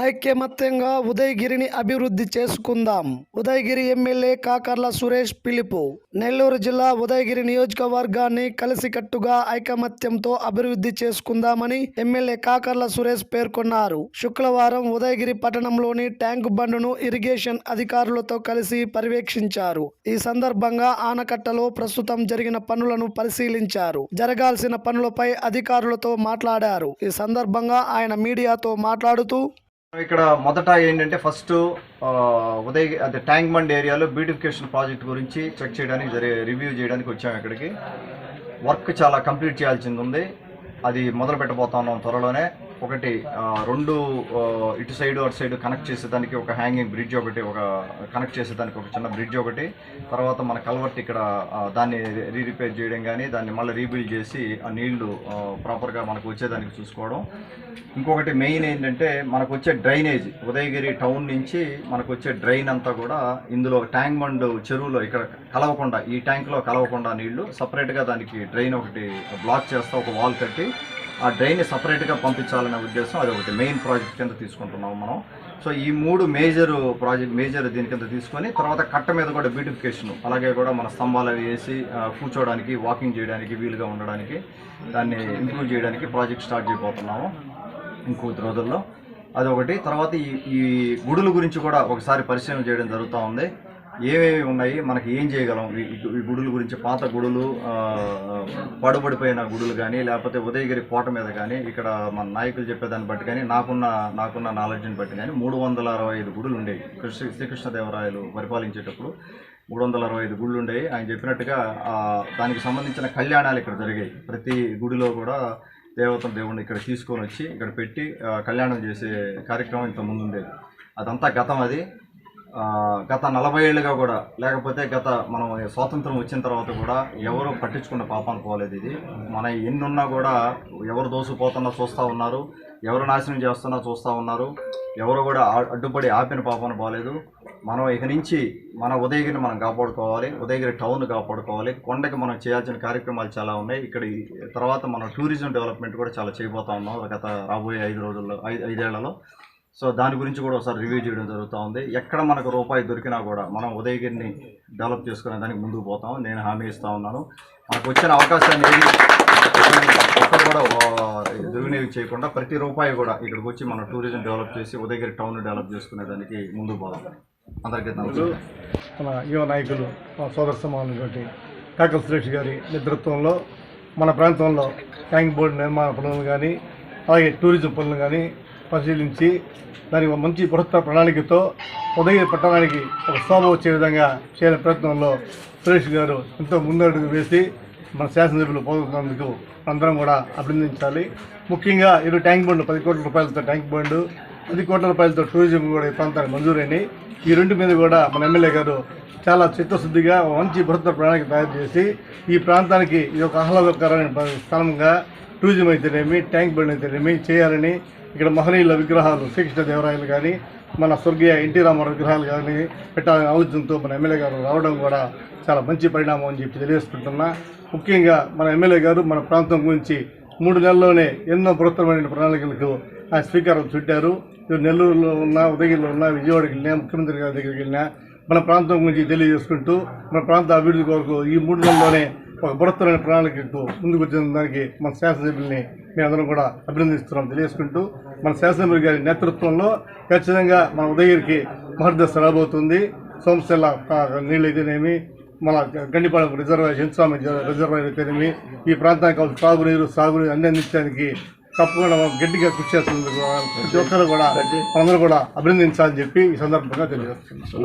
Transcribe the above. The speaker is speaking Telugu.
ఐక్యమత్యంగా ఉదయగిరిని అభివృద్ధి చేసుకుందాం. ఉదయగిరి ఎమ్మెల్యే కాకర్ల సురేష్ పిలుపు. నెల్లూరు జిల్లా ఉదయగిరి నియోజకవర్గాన్ని కలిసికట్టుగా ఐకమత్యంతో అభివృద్ధి చేసుకుందామని ఎమ్మెల్యే కాకర్ల సురేష్ పేర్కొన్నారు. శుక్రవారం ఉదయగిరి పట్టణంలోని ట్యాంకు బండును ఇరిగేషన్ అధికారులతో కలిసి పర్యవేక్షించారు. ఈ సందర్భంగా ఆనకట్టలో ప్రస్తుతం జరిగిన పనులను పరిశీలించారు. జరగాల్సిన పనులపై అధికారులతో మాట్లాడారు. ఈ సందర్భంగా ఆయన మీడియాతో మాట్లాడుతూ ఇక్కడ మొదట ఏంటంటే ఫస్ట్ ఉదయ్ అదే ట్యాంక్ బండ్ ఏరియాలో బ్యూటిఫికేషన్ ప్రాజెక్ట్ గురించి చెక్ చేయడానికి జరి రివ్యూ చేయడానికి వచ్చాము ఇక్కడికి. వర్క్ చాలా కంప్లీట్ చేయాల్సింది ఉంది. అది మొదలు పెట్టబోతా ఉన్నాం త్వరలోనే. ఒకటి రెండు ఇటు సైడ్ అటు సైడ్ కనెక్ట్ చేసేదానికి ఒక హ్యాంగింగ్ బ్రిడ్జ్ ఒకటి ఒక కనెక్ట్ చేసేదానికి ఒక చిన్న బ్రిడ్జ్ ఒకటి. తర్వాత మన కల్వర్ట్ ఇక్కడ దాన్ని రీ రిపేర్ చేయడం కానీ దాన్ని మళ్ళీ రీబిల్డ్ చేసి ఆ నీళ్ళు ప్రాపర్గా మనకు వచ్చేదానికి చూసుకోవడం. ఇంకొకటి మెయిన్ ఏంటంటే మనకు వచ్చే డ్రైనేజ్ ఉదయగిరి టౌన్ నుంచి మనకు వచ్చే డ్రైన్ అంతా కూడా ఇందులో ట్యాంక్ బండ్ చెరువులో ఇక్కడ కలవకుండా ఈ ట్యాంక్లో కలవకుండా నీళ్ళు సపరేట్గా దానికి డ్రైన్ ఒకటి బ్లాక్ చేస్తా ఒక వాల్ కట్టి ఆ డ్రైన్ సపరేట్గా పంపించాలనే ఉద్దేశం అది ఒకటి మెయిన్ ప్రాజెక్ట్ కింద తీసుకుంటున్నాం మనం. సో ఈ మూడు మేజర్ ప్రాజెక్ట్ మేజర్ దీని కింద తీసుకొని తర్వాత కట్ట మీద కూడా బ్యూటిఫికేషన్ అలాగే కూడా మన స్తంభాలు అవి వేసి కూర్చోవడానికి వాకింగ్ చేయడానికి వీలుగా ఉండడానికి దాన్ని ఇంప్రూవ్ చేయడానికి ప్రాజెక్ట్ స్టార్ట్ చేయబోతున్నాము ఇంకొద్ది రోజుల్లో. అదొకటి. తర్వాత ఈ ఈ గుడుల గురించి కూడా ఒకసారి పరిశీలన చేయడం జరుగుతూ ఉంది. ఏవేవి ఉన్నాయి? మనకి ఏం చేయగలం? ఈ గుడుల గురించి పాత గుడులు పడుబడిపోయిన గుడులు కానీ లేకపోతే ఉదయగిరి కోట మీద కానీ ఇక్కడ మన నాయకులు చెప్పేదాన్ని బట్టి కానీ నాకున్న నాకున్న నాలెడ్జ్ని బట్టి కానీ మూడు వందల అరవై ఐదు గుడులు ఉండేవి. కృష్ణ శ్రీకృష్ణదేవరాయలు పరిపాలించేటప్పుడు మూడు వందల అరవై ఐదు గుళ్ళు ఉండేవి. ఆయన చెప్పినట్టుగా దానికి సంబంధించిన కళ్యాణాలు ఇక్కడ జరిగాయి. ప్రతి గుడిలో కూడా దేవతను దేవుడిని ఇక్కడ తీసుకొని వచ్చి ఇక్కడ పెట్టి కళ్యాణం చేసే కార్యక్రమం ఇంత ముందు ఉండేది అదంతా గతం అది. గత నలభై ఏళ్ళుగా కూడా లేకపోతే గత మనం స్వాతంత్రం వచ్చిన తర్వాత కూడా ఎవరు పట్టించుకున్న పాపాలు పోలేదు ఇది. మన ఎన్నున్నా కూడా ఎవరు దోసుకుపోతున్నా చూస్తూ ఉన్నారు ఎవరు నాశనం చేస్తున్నా చూస్తూ ఉన్నారు ఎవరు కూడా అడ్డుపడి ఆపిన పాపాన్ని పోలేదు. మనం ఇక నుంచి మన ఉదయగిరిని మనం కాపాడుకోవాలి ఉదయగిరి టౌన్ కాపాడుకోవాలి. కొండకి మనం చేయాల్సిన కార్యక్రమాలు చాలా ఉన్నాయి. ఇక్కడ తర్వాత మనం టూరిజం డెవలప్మెంట్ కూడా చాలా చేయబోతా ఉన్నాం గత రాబోయే ఐదు రోజుల్లో ఐదు ఐదేళ్ళలో. సో దాని గురించి కూడా ఒకసారి రివ్యూ చేయడం జరుగుతూ ఉంది. ఎక్కడ మనకు రూపాయి దొరికినా కూడా మనం ఉదయగిరిని డెవలప్ చేసుకునే దానికి ముందుకు పోతాం. నేను హామీ ఇస్తూ ఉన్నాను. మనకు వచ్చిన అవకాశాన్ని ఒక్కరు కూడా దుర్వినియోగం చేయకుండా ప్రతి రూపాయి కూడా ఇక్కడికి వచ్చి మనం టూరిజం డెవలప్ చేసి ఉదయగిరి టౌన్ డెవలప్ చేసుకునే దానికి ముందుకు పోదాం. అందరికీ మన యువ నాయకులు మా సోదర సమానుటువంటి కాకల సురేష్ గారి నేతృత్వంలో మన ప్రాంతంలో ట్యాంక్ బోర్డు నిర్మాణ పనులను కానీ అలాగే టూరిజం పనులు కానీ పరిశీలించి దాని మంచి బృహత్తర ప్రణాళికతో ఉదయగిరి పట్టణానికి ఒక శోభ వచ్చే విధంగా చేయాలని ప్రయత్నంలో సురేష్ గారు ఎంతో ముందడుగు వేసి మన శాసనసభ్యులు పోతున్నందుకు అందరం కూడా అభినందించాలి. ముఖ్యంగా ఇరు ట్యాంక్ బండ్లు పది కోట్ల రూపాయలతో ట్యాంక్ బండ్ పది కోట్ల రూపాయలతో టూరిజం కూడా ఈ ప్రాంతానికి మంజూరైనవి ఈ రెండు మీద కూడా మన ఎమ్మెల్యే గారు చాలా చిత్తశుద్ధిగా మంచి బృహత్తర ప్రణాళిక తయారు చేసి ఈ ప్రాంతానికి ఇది ఒక ఆహ్లాదకరమైన స్థలంగా టూరిజం అయితేనేమి ట్యాంక్ బండ్ అయితేనేమి చేయాలని ఇక్కడ మహనీయుల విగ్రహాలు శ్రీకృష్ణదేవరాయలు కానీ మన స్వర్గీయ ఎన్టీ రామారావు విగ్రహాలు కానీ పెట్టాలనే ఆలోచనతో మన ఎమ్మెల్యే గారు రావడం కూడా చాలా మంచి పరిణామం అని చెప్పి తెలియజేసుకుంటున్నా. ముఖ్యంగా మన ఎమ్మెల్యే గారు మన ప్రాంతం గురించి మూడు నెలల్లోనే ఎన్నో బృహత్తరమైన ప్రణాళికలకు ఆయన స్వీకారం చుట్టారు. నెల్లూరులో ఉన్న ఉదయగిరిలో ఉన్న విజయవాడకి వెళ్ళినా ముఖ్యమంత్రి గారి దగ్గరికి వెళ్ళినా మన ప్రాంతం గురించి తెలియజేసుకుంటూ మన ప్రాంత అభివృద్ధి కొరకు ఈ మూడు నెలల్లోనే ఒక బృహత్తరమైన ప్రణాళికకు ముందుకు వచ్చిన దానికి మన శాసనసభ్యుల్ని మేమందరం కూడా అభినందిస్తున్నాం. తెలియజేసుకుంటూ మన శాసనసభ్యులు గారి నేతృత్వంలో ఖచ్చితంగా మన ఉదయగిరికి మహర్దశ రాబోతుంది. సోమశిల నీళ్ళు అయితేనేమి మన గండిపాలెం రిజర్వాయర్ స్వామి రిజర్వాయర్ అయితేనేమి ఈ ప్రాంతానికి కావాల్సిన తాగునీరు సాగునీరు అన్ని అందించడానికి తప్పకుండా గట్టిగా కృషి చేస్తుంది ప్రతి ఒక్కరు కూడా అందరూ కూడా అభినందించాలని చెప్పి ఈ సందర్భంగా తెలియజేస్తున్నాం.